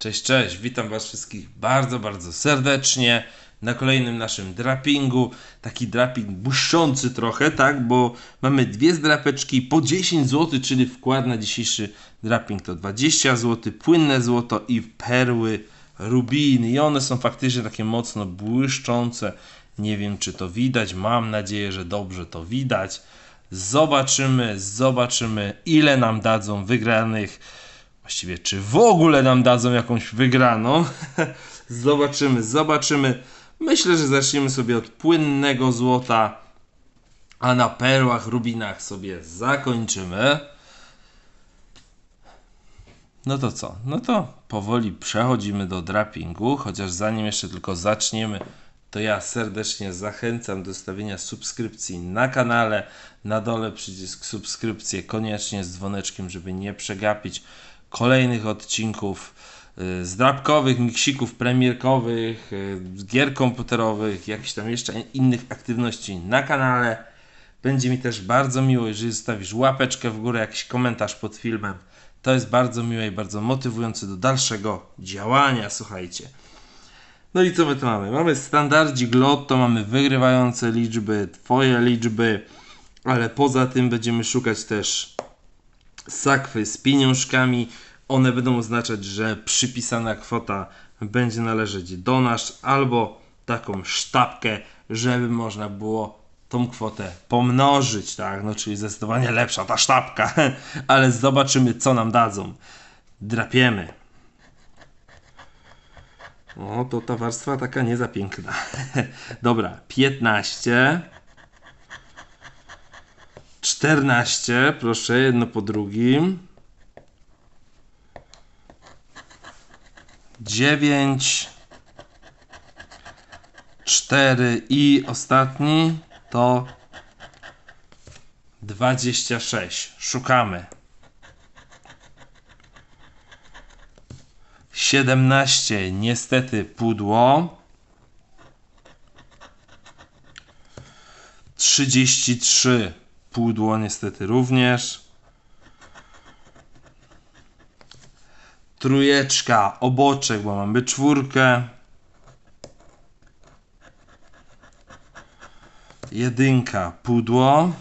Cześć, cześć, witam Was wszystkich bardzo, bardzo serdecznie na kolejnym naszym drapingu. Taki draping błyszczący trochę, tak? Bo mamy dwie zdrapeczki po 10 zł, czyli wkład na dzisiejszy draping to 20 zł, płynne złoto i perły rubiny. I one są faktycznie takie mocno błyszczące. Nie wiem, czy to widać. Mam nadzieję, że dobrze to widać. Zobaczymy, zobaczymy, ile nam dadzą wygranych. Właściwie, czy w ogóle nam dadzą jakąś wygraną? zobaczymy, zobaczymy. Myślę, że zaczniemy sobie od płynnego złota, a na perłach, rubinach sobie zakończymy. No to co? No to powoli przechodzimy do drapingu, chociaż zanim jeszcze tylko zaczniemy, to ja serdecznie zachęcam do stawienia subskrypcji na kanale. Na dole przycisk subskrypcje koniecznie z dzwoneczkiem, żeby nie przegapić kolejnych odcinków y, zdrabkowych, miksików premierkowych, y, gier komputerowych, jakichś tam jeszcze innych aktywności na kanale. Będzie mi też bardzo miło, jeżeli zostawisz łapeczkę w górę, jakiś komentarz pod filmem. To jest bardzo miłe i bardzo motywujące do dalszego działania, słuchajcie. No i co my tu mamy? Mamy standardzik lotto, mamy wygrywające liczby, twoje liczby, ale poza tym będziemy szukać też sakwy z pieniążkami. One będą oznaczać, że przypisana kwota będzie należeć do nas, albo taką sztabkę, żeby można było tą kwotę pomnożyć, tak? No, czyli zdecydowanie lepsza ta sztabka, ale zobaczymy, co nam dadzą. Drapiemy. O, to ta warstwa taka nie za piękna. Dobra, 15. 14, proszę, jedno po drugim. 9, 4 i ostatni to 26. Szukamy. 17, niestety pudło. 33 pudło niestety również. Trójeczka, oboczek, bo mamy czwórkę. Jedynka, pudło.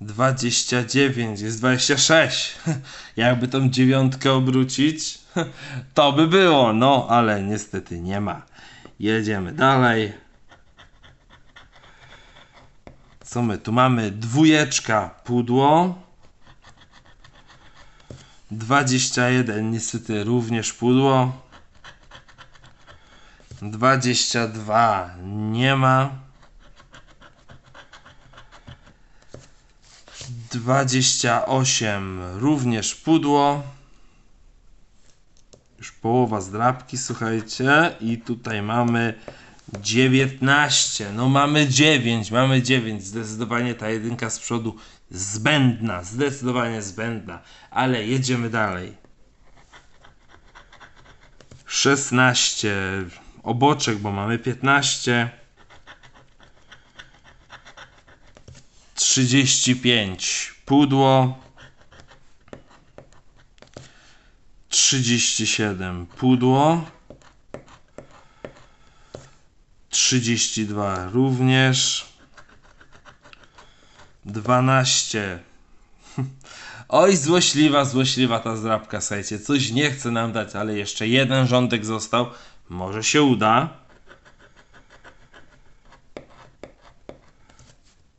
29 jest 26. Jakby tą dziewiątkę obrócić, to by było, no ale niestety nie ma. Jedziemy dalej. Co my tu mamy? Dwójeczka, pudło. 21 niestety również pudło. 22 nie ma. 28 również pudło. Już połowa zdrabki, słuchajcie. I tutaj mamy 19. No mamy 9, mamy 9. Zdecydowanie ta jedynka z przodu zbędna, zdecydowanie zbędna. Ale jedziemy dalej. 16 oboczek, bo mamy 15. 35 pudło. 37 pudło. 32 również. 12. Oj, złośliwa, złośliwa ta zdrabka, słuchajcie. Coś nie chce nam dać, ale jeszcze jeden rządek został. Może się uda.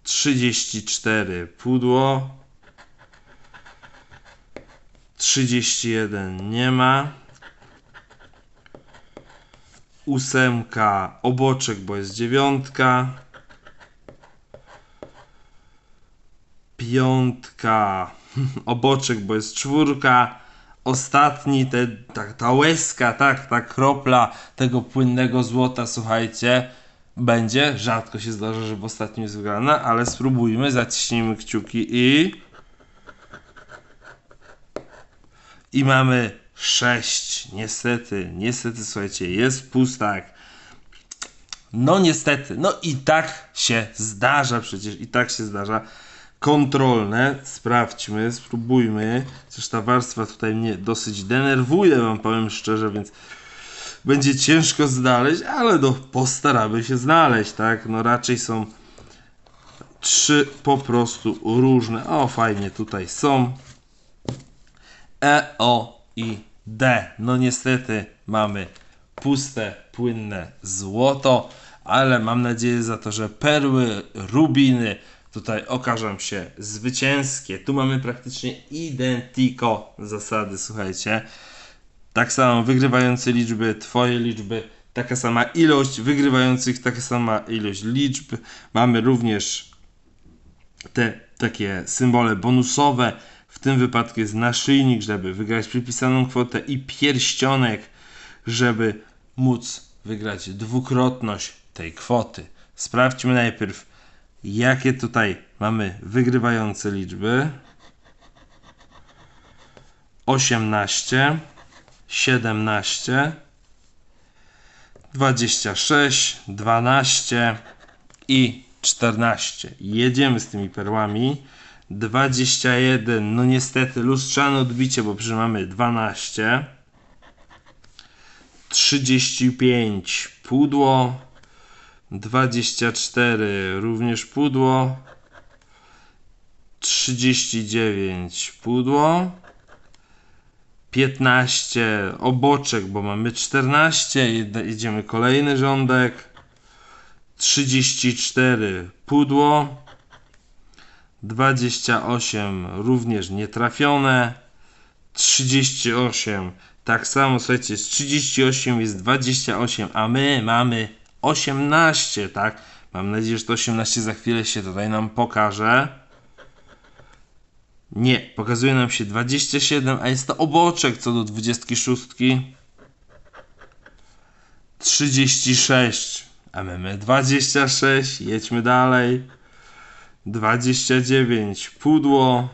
34 pudło. 31 nie ma. Ósemka oboczek, bo jest dziewiątka. Piątka oboczek, bo jest czwórka. Ostatni, te, ta, ta łezka, tak, ta kropla tego płynnego złota, słuchajcie, będzie. Rzadko się zdarza, żeby ostatni jest wygrana, ale spróbujmy, zaciśnijmy kciuki i... I mamy 6. Niestety, niestety, słuchajcie, jest pustak. No niestety, no i tak się zdarza przecież, i tak się zdarza. kontrolne. Sprawdźmy, spróbujmy. Chociaż ta warstwa tutaj mnie dosyć denerwuje, wam powiem szczerze, więc będzie ciężko znaleźć, ale no postaramy się znaleźć, tak? No raczej są trzy po prostu różne. O, fajnie tutaj są. E, O i D. No niestety mamy puste, płynne złoto, ale mam nadzieję za to, że perły, rubiny tutaj okażą się zwycięskie. Tu mamy praktycznie identiko zasady, słuchajcie. Tak samo wygrywające liczby, twoje liczby, taka sama ilość wygrywających, taka sama ilość liczb. Mamy również te takie symbole bonusowe. W tym wypadku jest naszyjnik, żeby wygrać przypisaną kwotę i pierścionek, żeby móc wygrać dwukrotność tej kwoty. Sprawdźmy najpierw, jakie tutaj mamy wygrywające liczby. 18, 17, 26, 12 i 14. Jedziemy z tymi perłami. 21, no niestety lustrzane odbicie, bo przecież mamy 12. 35 pudło. 24 również pudło. 39 pudło. 15 oboczek, bo mamy 14. Jed- Jedziemy kolejny rządek. 34 pudło. 28 również nietrafione. 38 tak samo, słuchajcie, z 38 jest 28, a my mamy 18, tak? Mam nadzieję, że to 18 za chwilę się tutaj nam pokaże. Nie, pokazuje nam się 27, a jest to oboczek co do 26. 36, a my mamy 26, jedźmy dalej. 29, pudło.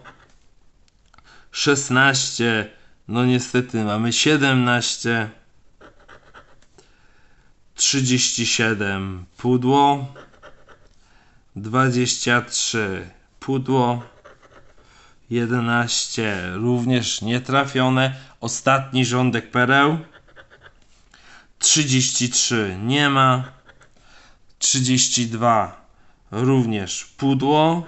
16, no niestety mamy 17. 37 pudło. 23 pudło. 11 również nietrafione. Ostatni rządek pereł. 33 nie ma. 32 również pudło.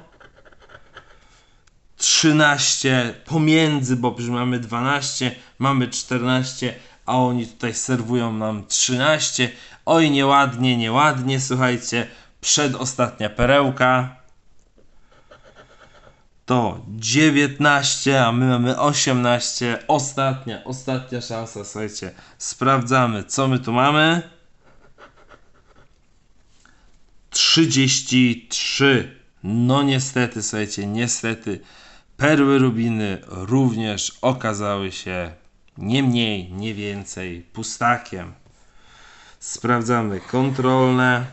13 pomiędzy, bo mamy 12, mamy 14, a oni tutaj serwują nam 13. Oj, nieładnie, nieładnie, słuchajcie. Przedostatnia perełka to 19, a my mamy 18. Ostatnia, ostatnia szansa, słuchajcie. Sprawdzamy, co my tu mamy. 33. No niestety, słuchajcie, niestety perły rubiny również okazały się nie mniej, nie więcej pustakiem. Sprawdzamy kontrolne.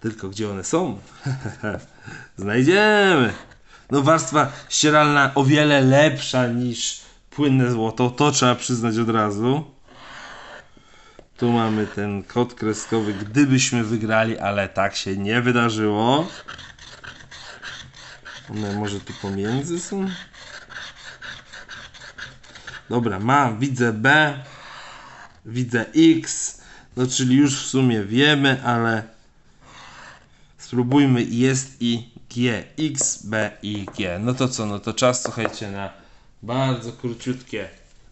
Tylko gdzie one są? Znajdziemy. No warstwa ścieralna o wiele lepsza niż płynne złoto, to trzeba przyznać od razu. Tu mamy ten kod kreskowy, gdybyśmy wygrali, ale tak się nie wydarzyło. One może tu pomiędzy są? Dobra, mam, widzę B, widzę X, no czyli już w sumie wiemy, ale spróbujmy jest i G, X, B i G. No to co, no to czas, słuchajcie, na bardzo króciutkie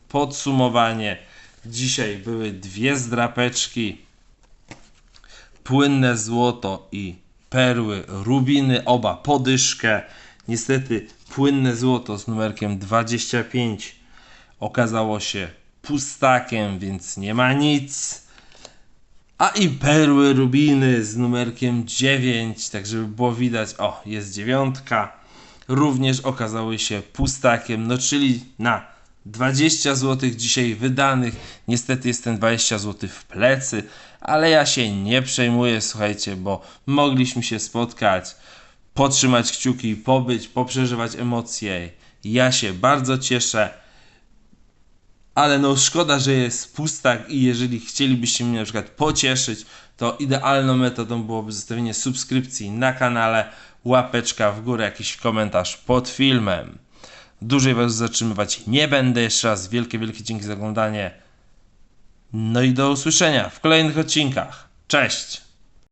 podsumowanie. Dzisiaj były dwie zdrapeczki, płynne złoto i perły, rubiny, oba podyszkę. Niestety płynne złoto z numerkiem 25 okazało się pustakiem, więc nie ma nic. A i perły rubiny z numerkiem 9, tak żeby było widać, o jest dziewiątka, również okazały się pustakiem, no czyli na 20 zł dzisiaj wydanych, niestety jest ten 20 zł w plecy, ale ja się nie przejmuję, słuchajcie, bo mogliśmy się spotkać, potrzymać kciuki, pobyć, poprzeżywać emocje. Ja się bardzo cieszę. ale no szkoda, że jest pustak i jeżeli chcielibyście mnie na przykład pocieszyć, to idealną metodą byłoby zostawienie subskrypcji na kanale, łapeczka w górę, jakiś komentarz pod filmem. Dłużej Was zatrzymywać nie będę. Jeszcze raz wielkie, wielkie dzięki za oglądanie. No i do usłyszenia w kolejnych odcinkach. Cześć!